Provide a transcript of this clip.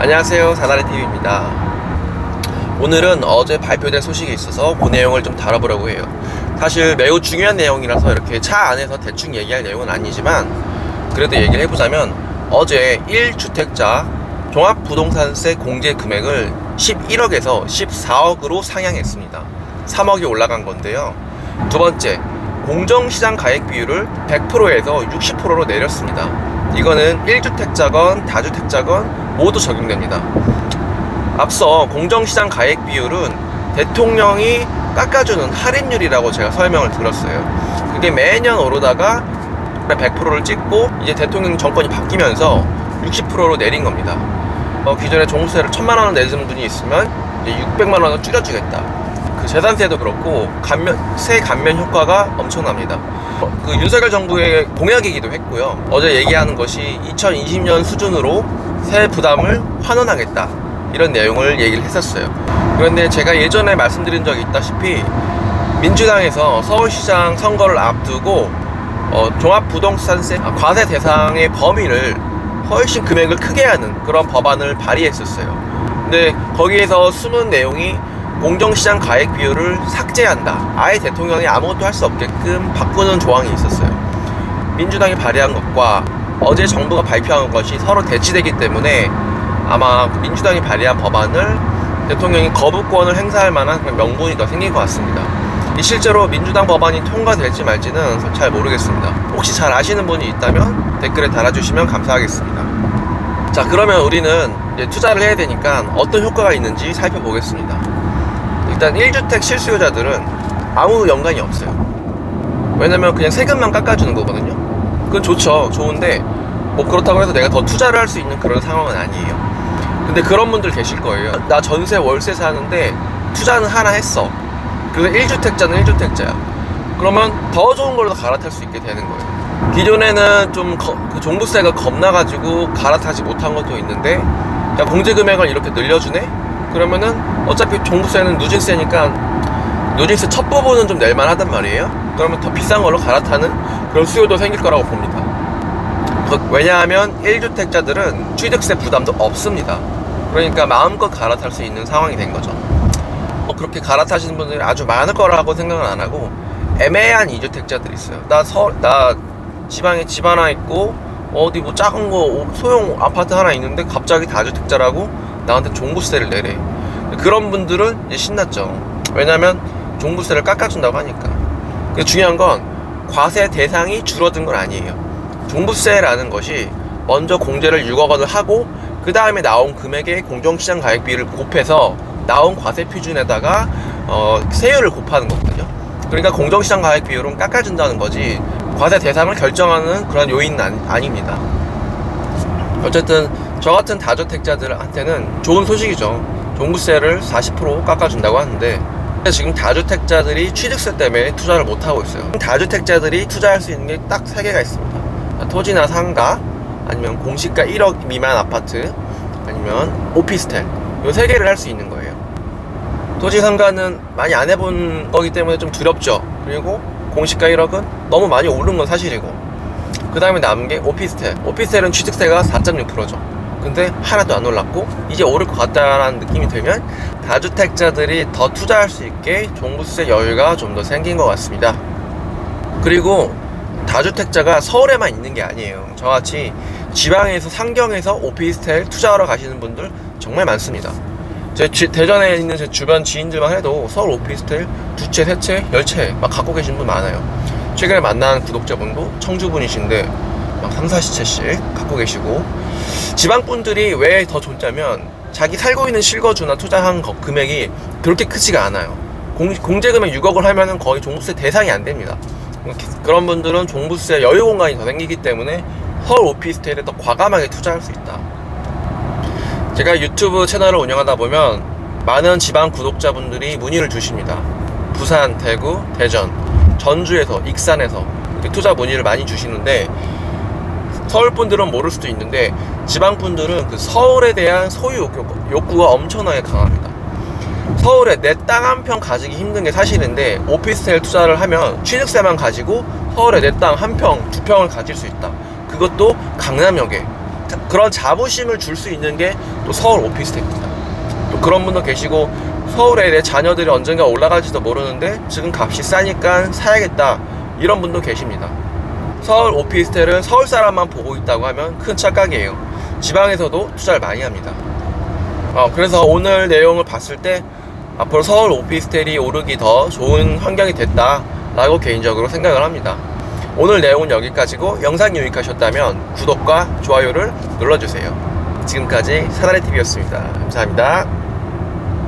안녕하세요. 사다리TV입니다. 오늘은 어제 발표된 소식이 있어서 그 내용을 좀 다뤄보려고 해요. 사실 매우 중요한 내용이라서 이렇게 차 안에서 대충 얘기할 내용은 아니지만 그래도 얘기를 해보자면 어제 1주택자 종합부동산세 공제 금액을 11억에서 14억으로 상향했습니다. 3억이 올라간 건데요. 두 번째 공정시장 가액 비율을 100%에서 60%로 내렸습니다 이거는 1주택자건 다주택자건 모두 적용됩니다. 앞서 공정시장 가액 비율은 대통령이 깎아주는 할인율이라고 제가 설명을 들었어요. 그게 매년 오르다가 100%를 찍고 이제 대통령 정권이 바뀌면서 60%로 내린 겁니다. 어, 기존에 종부세를 1000만 원을 내는 분이 있으면 이제 600만 원을 줄여주겠다. 그 재산 세도 그렇고 감면 세 감면 효과가 엄청납니다. 어, 그 윤석열 정부의 공약이기도 했고요. 어제 얘기하는 것이 2020년 수준으로 세 부담을 환원하겠다 이런 내용을 얘기를 했었어요. 그런데 제가 예전에 말씀드린 적이 있다시피 민주당에서 서울시장 선거를 앞두고 어, 종합부동산세 아, 과세 대상의 범위를 훨씬 금액을 크게 하는 그런 법안을 발의했었어요. 근데 거기에서 숨은 내용이 공정시장 가액 비율을 삭제한다. 아예 대통령이 아무것도 할 수 없게끔 바꾸는 조항이 있었어요. 민주당이 발의한 것과 어제 정부가 발표한 것이 서로 대치되기 때문에 아마 그 민주당이 발의한 법안을 대통령이 거부권을 행사할 만한 명분이 더 생긴 것 같습니다. 이 실제로 민주당 법안이 통과될지 말지는 잘 모르겠습니다. 혹시 잘 아시는 분이 있다면 댓글에 달아주시면 감사하겠습니다. 자, 그러면 우리는 투자를 해야 되니까 어떤 효과가 있는지 살펴보겠습니다. 일단 1주택 실수요자들은 아무 연관이 없어요. 왜냐면 그냥 세금만 깎아주는 거거든요. 그건 좋죠. 좋은데 뭐 그렇다고 해서 내가 더 투자를 할 수 있는 그런 상황은 아니에요. 근데 그런 분들 계실 거예요. 나 전세 월세 사는데 투자는 하나 했어. 그래서 1주택자는 1주택자야. 그러면 더 좋은 걸로 갈아탈 수 있게 되는 거예요. 기존에는 좀그 종부세가 겁나가지고 갈아타지 못한 것도 있는데 야 공제 금액을 이렇게 늘려주네? 그러면은 어차피 종부세는 누진세니까 누진세 첫 부분은 좀 낼만 하단 말이에요. 그러면 더 비싼 걸로 갈아타는 그런 수요도 생길 거라고 봅니다. 그- 왜냐하면 1주택자들은 취득세 부담도 없습니다. 그러니까 마음껏 갈아탈 수 있는 상황이 된 거죠. 어, 그렇게 갈아타시는 분들이 아주 많을 거라고 생각은 안 하고 애매한 2주택자들이 있어요. 나 서, 나 지방에 집 하나 있고 어디 뭐 작은 거 소형 아파트 하나 있는데 갑자기 다주택자라고 나한테 종부세를 내래. 그런 분들은 신났죠. 왜냐면 종부세를 깎아준다고 하니까. 중요한 건 과세 대상이 줄어든 건 아니에요. 종부세라는 것이 먼저 공제를 6억 원을 하고 그 다음에 나온 금액의 공정시장 가액비를 곱해서 나온 과세 표준에다가 어, 세율을 곱하는 거거든요. 그러니까 공정시장 가액 비율은 깎아준다는 거지 과세 대상을 결정하는 그런 요인은 아니, 아닙니다. 어쨌든 저 같은 다주택자들한테는 좋은 소식이죠. 종부세를 40% 깎아준다고 하는데 지금 다주택자들이 취득세 때문에 투자를 못 하고 있어요. 다주택자들이 투자할 수 있는 게딱세 개가 있습니다. 토지나 상가, 아니면 공시가 1억 미만 아파트, 아니면 오피스텔. 요세 개를 할 수 있는 거예요. 토지 상가는 많이 안 해본 거기 때문에 좀 두렵죠. 그리고 공시가 1억은 너무 많이 오른 건 사실이고. 그 다음에 남은 게 오피스텔. 오피스텔은 취득세가 4.6%죠. 근데 하나도 안 올랐고 이제 오를 것 같다라는 느낌이 들면 다주택자들이 더 투자할 수 있게 종부세 여유가 좀 더 생긴 것 같습니다. 그리고 다주택자가 서울에만 있는 게 아니에요. 저같이 지방에서 상경에서 오피스텔 투자하러 가시는 분들 정말 많습니다. 제 주- 대전에 있는 제 주변 지인들만 해도 서울 오피스텔 두 채, 세 채, 열 채 막 갖고 계신 분 많아요. 최근에 만난 구독자분도 청주분이신데 막 3, 40채씩 갖고 계시고 지방 분들이 왜 더 좋냐면 자기 살고 있는 실거주나 투자한 거- 금액이 그렇게 크지가 않아요. 공, 공제 금액 6억을 하면은 거의 종부세 대상이 안 됩니다. 그런 분들은 종부세 여유 공간이 더 생기기 때문에 서울 오피스텔에 더 과감하게 투자할 수 있다. 제가 유튜브 채널을 운영하다 보면 많은 지방 구독자분들이 문의를 주십니다. 부산, 대구, 대전, 전주에서, 익산에서 투자 문의를 많이 주시는데 서울 분들은 모를 수도 있는데 지방 분들은 그 서울에 대한 소유 욕구, 욕구 가 엄청나게 강합니다. 서울에 내 땅 한 평 가지기 힘든 게 사실인데 오피스텔 투자를 하면 취득세만 가지고 서울에 내 땅 한 평, 두 평을 가질 수 있다. 그것도 강남역에 자- 그런 자부심을 줄 수 있는 게 또 서울 오피스텔입니다. 또 그런 분도 계시고 서울에 내 자녀들이 언젠가 올라갈지도 모르는데 지금 값이 싸니까 사야겠다 이런 분도 계십니다. 서울 오피스텔은 서울 사람만 보고 있다고 하면 큰 착각이에요. 지방에서도 투자를 많이 합니다. 어, 그래서 오늘 내용을 봤을 때 앞으로 서울 오피스텔이 오르기 더 좋은 환경이 됐다라고 개인적으로 생각을 합니다. 오늘 내용은 여기까지고 영상이 유익하셨다면 구독과 좋아요를 눌러주세요. 지금까지 사다리TV였습니다. 감사합니다.